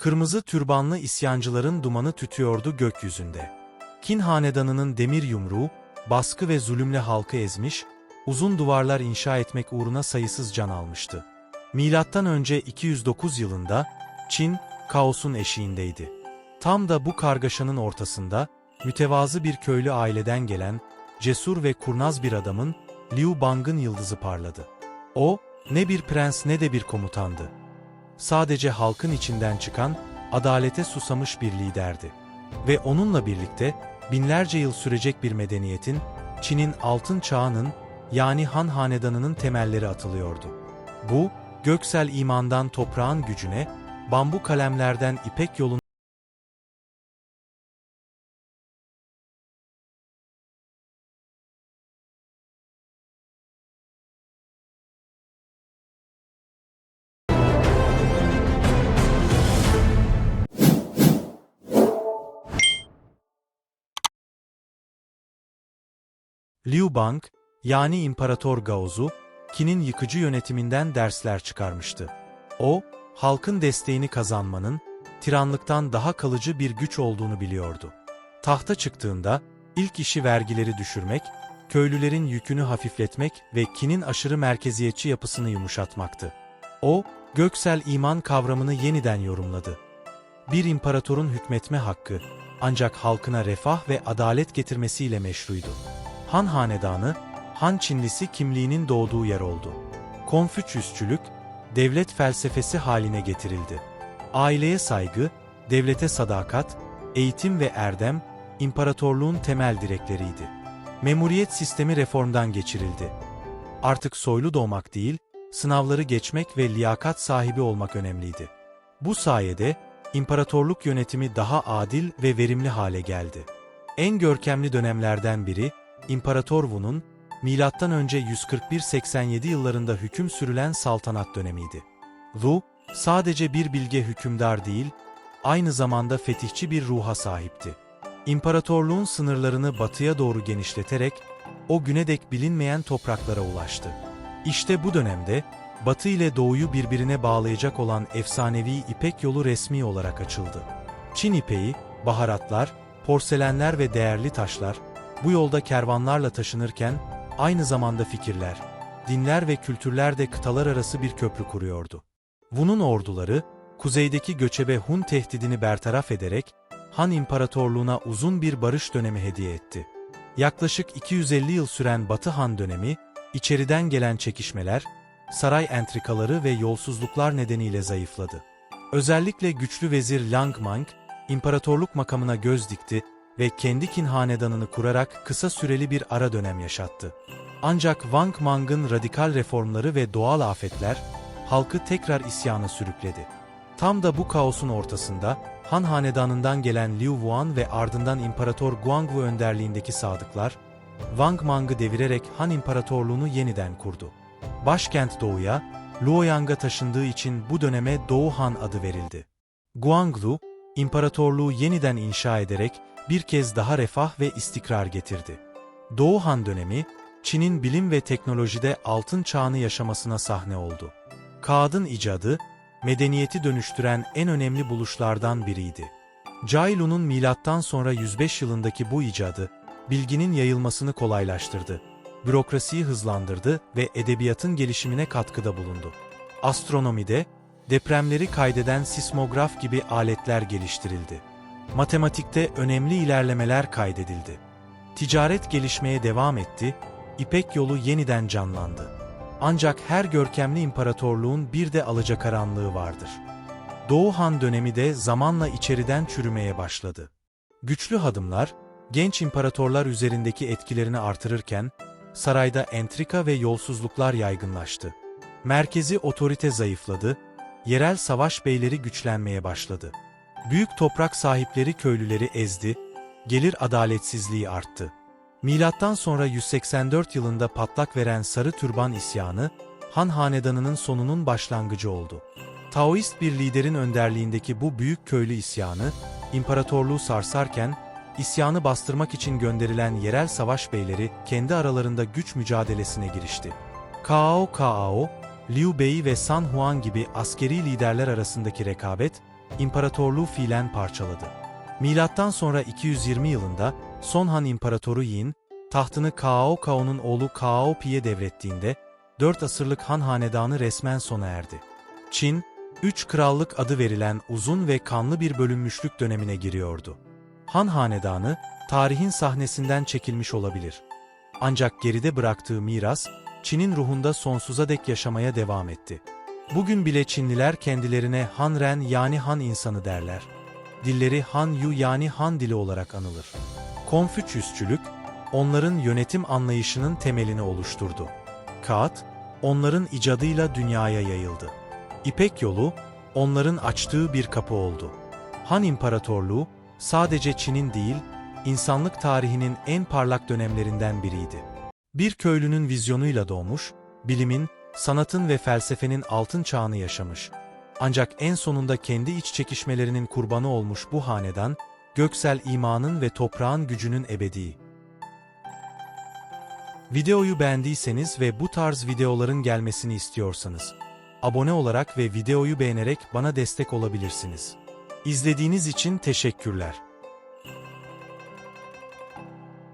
Kırmızı türbanlı isyancıların dumanı tütüyordu gökyüzünde. Kin hanedanının demir yumruğu, baskı ve zulümle halkı ezmiş, uzun duvarlar inşa etmek uğruna sayısız can almıştı. Milattan önce 209 yılında Çin kaosun eşiğindeydi. Tam da bu kargaşanın ortasında mütevazı bir köylü aileden gelen cesur ve kurnaz bir adamın Liu Bang'ın yıldızı parladı. O ne bir prens ne de bir komutandı. Sadece halkın içinden çıkan adalete susamış bir liderdi. Ve onunla birlikte binlerce yıl sürecek bir medeniyetin, Çin'in altın çağının yani Han Hanedanı'nın temelleri atılıyordu. Bu, göksel imandan toprağın gücüne, bambu kalemlerden ipek yolun Liu Bang, yani İmparator Gaozu, Qin'in yıkıcı yönetiminden dersler çıkarmıştı. O, halkın desteğini kazanmanın, tiranlıktan daha kalıcı bir güç olduğunu biliyordu. Tahta çıktığında, ilk işi vergileri düşürmek, köylülerin yükünü hafifletmek ve Qin'in aşırı merkeziyetçi yapısını yumuşatmaktı. O, göksel iman kavramını yeniden yorumladı. Bir imparatorun hükmetme hakkı, ancak halkına refah ve adalet getirmesiyle meşruydu. Han Hanedanı, Han Çinlisi kimliğinin doğduğu yer oldu. Konfüçyüsçülük, devlet felsefesi haline getirildi. Aileye saygı, devlete sadakat, eğitim ve erdem, imparatorluğun temel direkleriydi. Memuriyet sistemi reformdan geçirildi. Artık soylu doğmak değil, sınavları geçmek ve liyakat sahibi olmak önemliydi. Bu sayede, imparatorluk yönetimi daha adil ve verimli hale geldi. En görkemli dönemlerden biri, İmparator Wu'nun M.Ö. 141-87 yıllarında hüküm sürülen saltanat dönemiydi. Wu, sadece bir bilge hükümdar değil, aynı zamanda fetihçi bir ruha sahipti. İmparatorluğun sınırlarını batıya doğru genişleterek, o güne dek bilinmeyen topraklara ulaştı. İşte bu dönemde, Batı ile Doğu'yu birbirine bağlayacak olan efsanevi İpek yolu resmi olarak açıldı. Çin ipeği, baharatlar, porselenler ve değerli taşlar, bu yolda kervanlarla taşınırken, aynı zamanda fikirler, dinler ve kültürler de kıtalar arası bir köprü kuruyordu. Wu'nun orduları, kuzeydeki göçebe Hun tehdidini bertaraf ederek, Han İmparatorluğuna uzun bir barış dönemi hediye etti. Yaklaşık 250 yıl süren Batı Han dönemi, içeriden gelen çekişmeler, saray entrikaları ve yolsuzluklar nedeniyle zayıfladı. Özellikle güçlü vezir Lang Mang, imparatorluk makamına göz dikti ve kendi kin hanedanını kurarak kısa süreli bir ara dönem yaşattı. Ancak Wang Mang'ın radikal reformları ve doğal afetler, halkı tekrar isyana sürükledi. Tam da bu kaosun ortasında, Han hanedanından gelen Liu Wuan ve ardından İmparator Guangwu önderliğindeki sadıklar, Wang Mang'ı devirerek Han İmparatorluğunu yeniden kurdu. Başkent Doğu'ya, Luoyang'a taşındığı için bu döneme Doğu Han adı verildi. Guanglu, imparatorluğu yeniden inşa ederek bir kez daha refah ve istikrar getirdi. Doğu Han dönemi, Çin'in bilim ve teknolojide altın çağını yaşamasına sahne oldu. Kağıdın icadı, medeniyeti dönüştüren en önemli buluşlardan biriydi. Cailu'nun milattan sonra 105 yılındaki bu icadı, bilginin yayılmasını kolaylaştırdı, bürokrasiyi hızlandırdı ve edebiyatın gelişimine katkıda bulundu. Astronomide, depremleri kaydeden sismograf gibi aletler geliştirildi. Matematikte önemli ilerlemeler kaydedildi. Ticaret gelişmeye devam etti, İpek yolu yeniden canlandı. Ancak her görkemli imparatorluğun bir de alacakaranlığı vardır. Doğu Han dönemi de zamanla içeriden çürümeye başladı. Güçlü hadımlar, genç imparatorlar üzerindeki etkilerini artırırken, sarayda entrika ve yolsuzluklar yaygınlaştı. Merkezi otorite zayıfladı, yerel savaş beyleri güçlenmeye başladı. Büyük toprak sahipleri köylüleri ezdi, gelir adaletsizliği arttı. Milattan sonra 184 yılında patlak veren Sarı Türban isyanı, Han Hanedanı'nın sonunun başlangıcı oldu. Taoist bir liderin önderliğindeki bu büyük köylü isyanı, imparatorluğu sarsarken, isyanı bastırmak için gönderilen yerel savaş beyleri kendi aralarında güç mücadelesine girişti. Cao Cao, Liu Bei ve San Huan gibi askeri liderler arasındaki rekabet, imparatorluğu fiilen parçaladı. Milattan sonra 220 yılında Son Han İmparatoru Yin, tahtını Cao Cao'nun oğlu Cao Pi'ye devrettiğinde, 4 asırlık Han hanedanı resmen sona erdi. Çin, Üç Krallık adı verilen uzun ve kanlı bir bölünmüşlük dönemine giriyordu. Han hanedanı, tarihin sahnesinden çekilmiş olabilir. Ancak geride bıraktığı miras, Çin'in ruhunda sonsuza dek yaşamaya devam etti. Bugün bile Çinliler kendilerine Han Ren yani Han insanı derler. Dilleri Han Yu yani Han dili olarak anılır. Konfüçyüsçülük, onların yönetim anlayışının temelini oluşturdu. Kağıt, onların icadıyla dünyaya yayıldı. İpek yolu, onların açtığı bir kapı oldu. Han İmparatorluğu, sadece Çin'in değil, insanlık tarihinin en parlak dönemlerinden biriydi. Bir köylünün vizyonuyla doğmuş, bilimin, sanatın ve felsefenin altın çağını yaşamış. Ancak en sonunda kendi iç çekişmelerinin kurbanı olmuş bu hanedan, göksel imanın ve toprağın gücünün ebedi. Videoyu beğendiyseniz ve bu tarz videoların gelmesini istiyorsanız, abone olarak ve videoyu beğenerek bana destek olabilirsiniz. İzlediğiniz için teşekkürler.